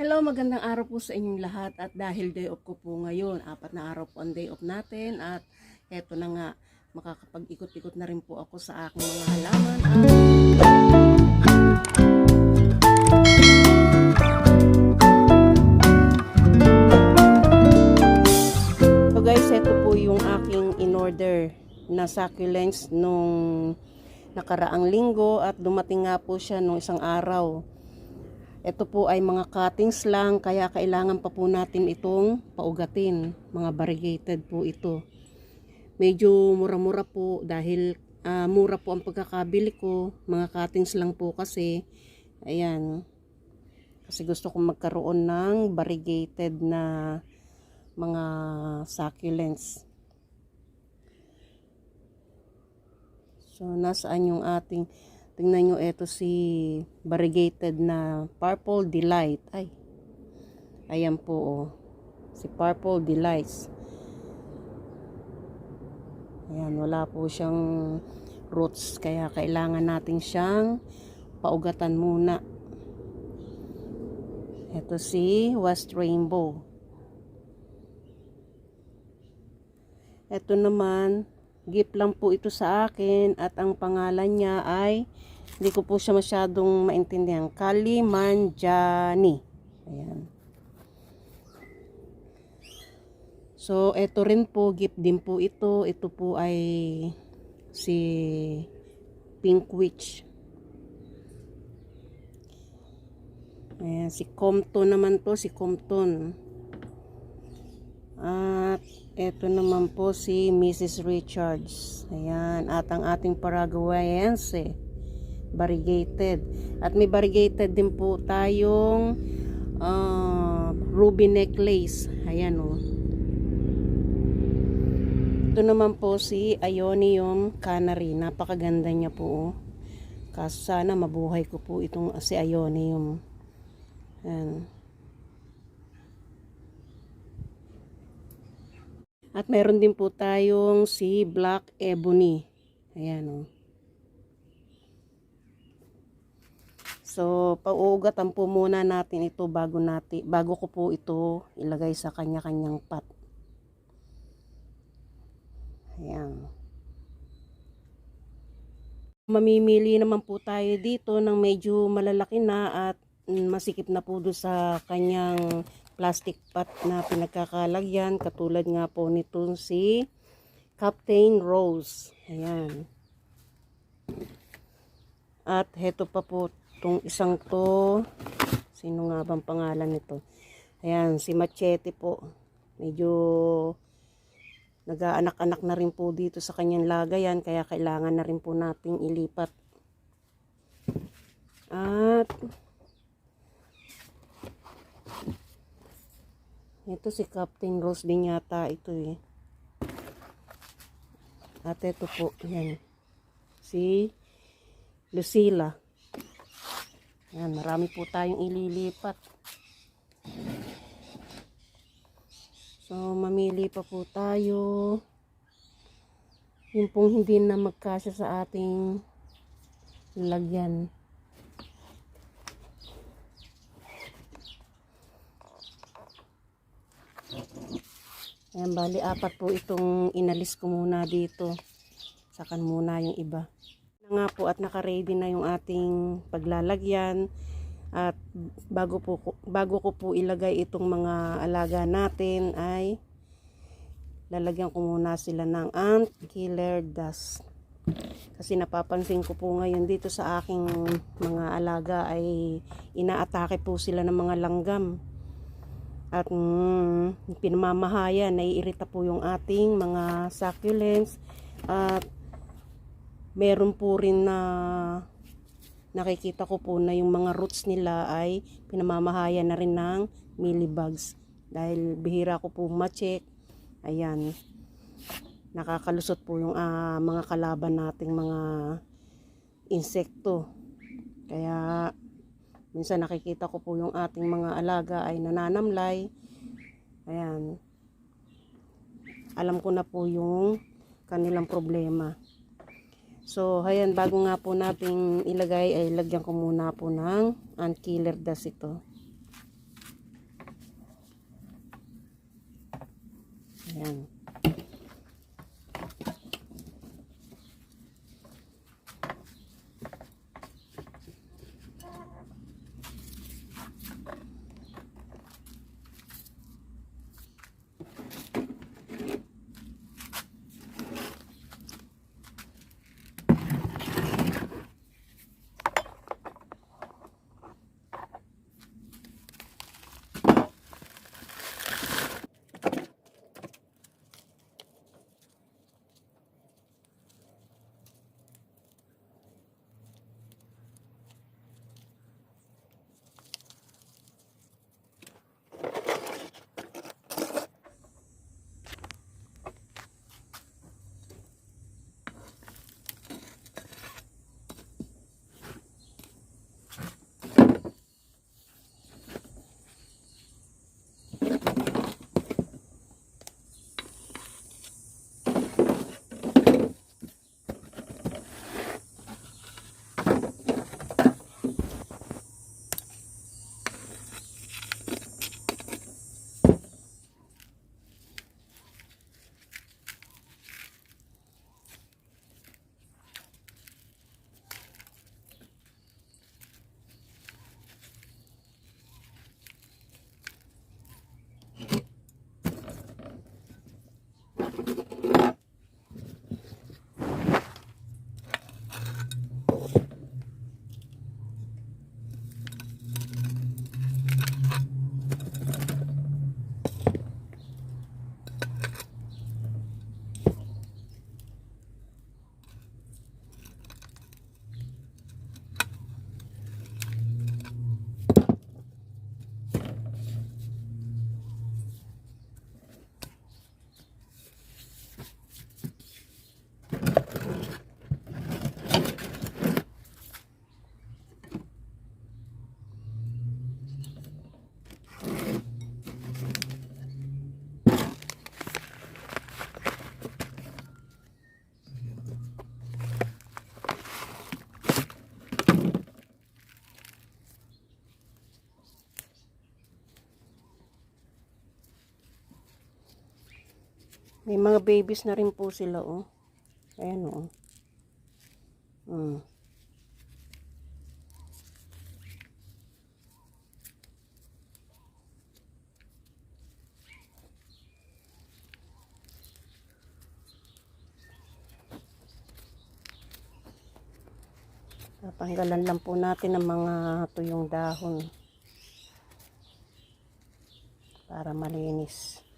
Hello, magandang araw po sa inyong lahat at dahil day off ko po ngayon, apat na araw po ang day off natin at eto na nga, makakapag-ikot-ikot na rin po ako sa aking mga halaman at So guys, ito po yung aking in-order na succulents nung nakaraang linggo at dumating nga po siya nung isang araw. Ito po ay mga cuttings lang kaya kailangan pa po natin itong paugatin. Mga variegated po ito. Medyo mura-mura po dahil ah, mura po ang pagkakabili ko. Mga cuttings lang po kasi. Ayan. Kasi gusto kong magkaroon ng variegated na mga succulents. So, nasaan yung ating Tingnan nyo, ito si variegated na Purple Delight. Ay, ayan po, oh. Si Purple Delights. Ayan, wala po siyang roots, kaya kailangan natin siyang paugatan muna. Ito si West Rainbow. Ito naman, gift lang po ito sa akin at ang pangalan niya ay hindi ko po siya masyadong maintindihan. Kalimanjani. Ayan. So, ito rin po, gift din po ito. Ito po ay si Pink Witch. Ayan, si Compton naman to, si Compton. At ito naman po si Mrs. Richards. Ayan, at ang ating Paraguayense variegated. At may variegated din po tayong uh, ruby necklace. Ayan o. Oh. Ito naman po si Ionium Canary. Napakaganda niya po. Oh. Kaso sana mabuhay ko po itong si Ionium. Ayan. At meron din po tayong si Black Ebony. Ayan o. Oh. So, pauugatan po muna natin ito bago natin bago ko po ito ilagay sa kanya-kanyang pot. Ayan. Mamimili naman po tayo dito ng medyo malalaki na at masikip na po doon sa kanyang plastic pot na pinagkakalagyan katulad nga po nito si Captain Rose. Ayan. At heto pa po itong isang to sino nga bang pangalan nito? Ayan si Machete po. Medyo nag-aanak-anak na rin po dito sa kanyang lagayan kaya kailangan na rin po nating ilipat. At ito si Captain Rose din yata ito eh. At ito po yan si Lucila yan, marami po tayong ililipat. So, mamili pa po tayo. Yung pong hindi na magkasya sa ating lagyan. Ayan, bali apat po itong inalis ko muna dito. Sakan muna yung iba nga po at naka-ready na yung ating paglalagyan. At bago po bago ko po ilagay itong mga alaga natin ay lalagyan ko muna sila ng ant killer dust. Kasi napapansin ko po ngayon dito sa aking mga alaga ay inaatake po sila ng mga langgam. At mm, pinamamahaya naiirita po yung ating mga succulents. At meron po rin na nakikita ko po na yung mga roots nila ay pinamamahaya na rin ng millibugs dahil bihira ko po ma-check. Ayan. Nakakalusot po yung uh, mga kalaban nating mga insekto. Kaya minsan nakikita ko po yung ating mga alaga ay nananamlay. Ayan. Alam ko na po yung kanilang problema So, ayan, bago nga po nating ilagay, ay lagyan ko muna po ng ant killer dust ito. May mga babies na rin po sila, oh. Ayan, oh. Mm. Tatanggalan lang po natin ng mga tuyong dahon para malinis.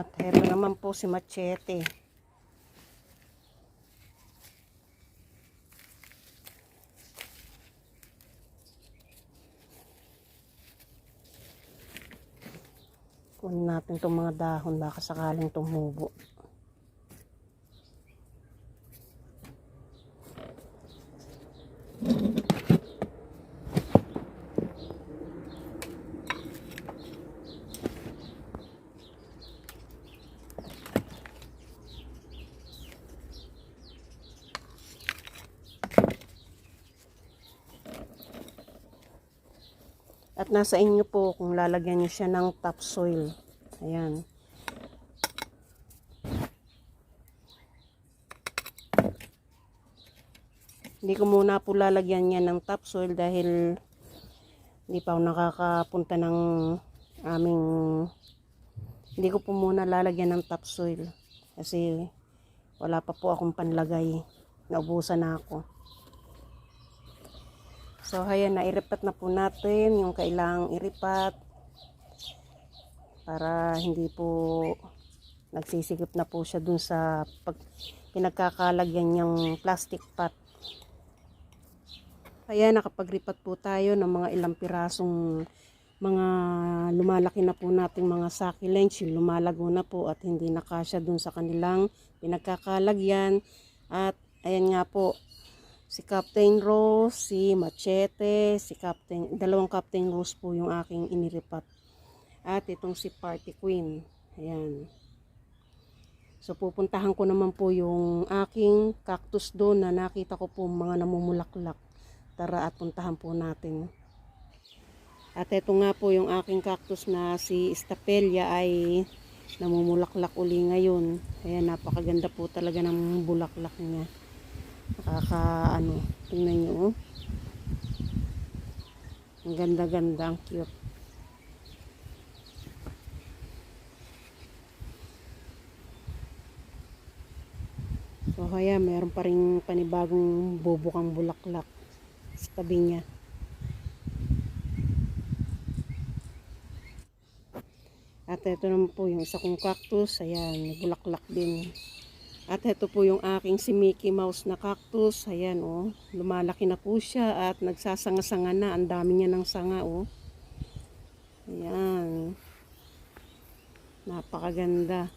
At heto naman po si Machete. Kunin natin itong mga dahon baka sakaling tumubo. At nasa inyo po kung lalagyan niyo siya ng topsoil. Ayan. Hindi ko muna po lalagyan niya ng topsoil dahil hindi pa ako nakakapunta ng aming hindi ko po muna lalagyan ng topsoil kasi wala pa po akong panlagay. Naubusan na ako. So, ayan, nairipat na po natin yung kailangang iripat para hindi po Nagsisikip na po siya dun sa pag, pinagkakalagyan niyang plastic pot. Kaya nakapag-ripat po tayo ng mga ilang pirasong mga lumalaki na po nating mga succulents, lumalago na po at hindi nakasya dun sa kanilang pinagkakalagyan. At ayan nga po, si Captain Rose, si Machete, si Captain, dalawang Captain Rose po yung aking iniripat. At itong si Party Queen. Ayan. So pupuntahan ko naman po yung aking cactus doon na nakita ko po mga namumulaklak. Tara at puntahan po natin. At ito nga po yung aking cactus na si Stapelia ay namumulaklak uli ngayon. Ayan, napakaganda po talaga ng bulaklak niya. Nakaka ano, tingnan nyo oh. Ang ganda-ganda, ang cute. So kaya meron pa rin panibagong bubukang bulaklak sa tabi niya. At ito naman po yung isa kong cactus. Ayan, bulaklak din. At ito po yung aking si Mickey Mouse na cactus. Ayan, oh. Lumalaki na po siya at nagsasanga-sanga na. Ang dami niya ng sanga, oh. Ayan. Napakaganda.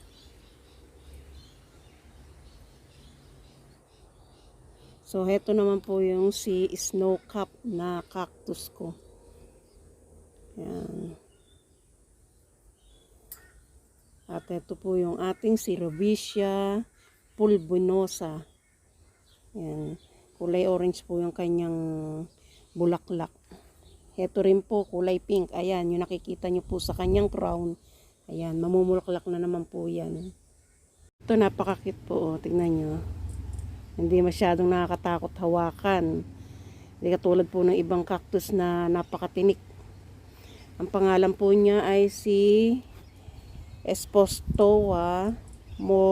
So, heto naman po yung si snow cap na cactus ko. Ayan. At ito po yung ating si Robicia pulbunosa. Ayan. Kulay orange po yung kanyang bulaklak. Ito rin po kulay pink. Ayan, yung nakikita nyo po sa kanyang crown. Ayan, mamumulaklak na naman po yan. Ito napakakit po. Oh. Tingnan nyo. Hindi masyadong nakakatakot hawakan. Hindi katulad po ng ibang cactus na napakatinik. Ang pangalan po niya ay si Espostoa mo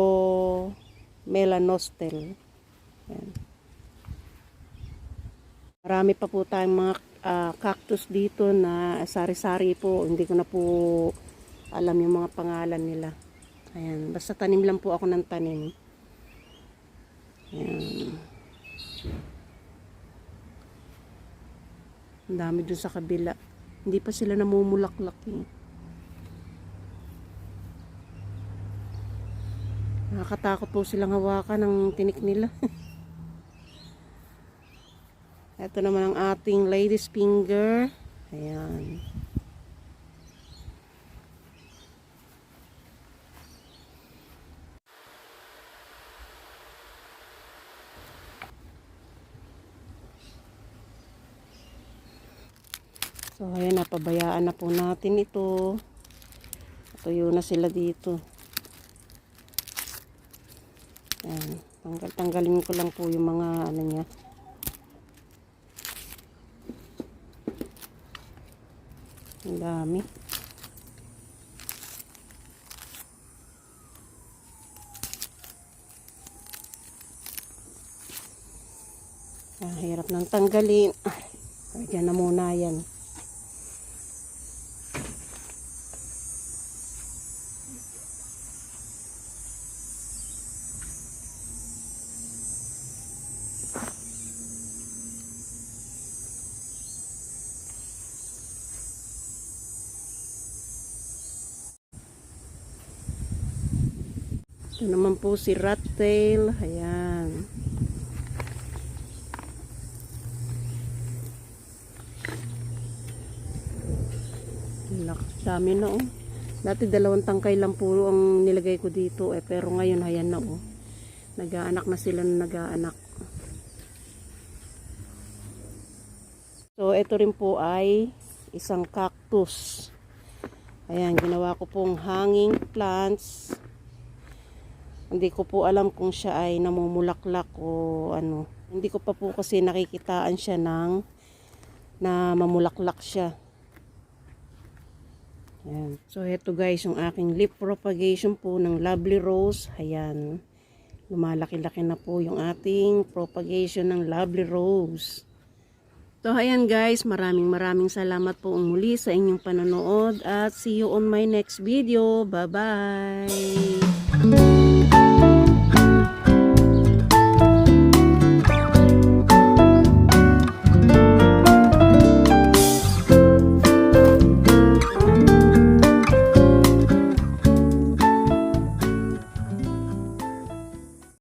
melanostel. Yan. Marami pa po tayong mga ah, cactus dito na sari-sari po. Hindi ko na po alam yung mga pangalan nila. Ayan. Basta tanim lang po ako ng tanim. Ayan. Ang dami dun sa kabila. Hindi pa sila namumulaklak eh. Nakakatakot po silang hawakan ng tinik nila. Ito naman ang ating lady's finger. Ayan. So, ayan, napabayaan na po natin ito. Tuyo na sila dito. Ayan. Tanggal, tanggalin ko lang po yung mga ano niya. Ang dami. Ah, hirap nang tanggalin. Ay, dyan na muna yan. Ito naman po si rat tail. Ayan. Dami na oh. Dati dalawang tangkay lang po ang nilagay ko dito eh. Pero ngayon ayan na oh. Nag-aanak na sila na nag-aanak. So ito rin po ay isang cactus. Ayan, ginawa ko pong hanging plants. Hindi ko po alam kung siya ay namumulaklak o ano. Hindi ko pa po kasi nakikitaan siya ng na mamulaklak siya. Ayan. So, ito guys, yung aking leaf propagation po ng lovely rose. Ayan. Lumalaki-laki na po yung ating propagation ng lovely rose. So, ayan guys, maraming maraming salamat po muli sa inyong panonood at see you on my next video. Bye-bye!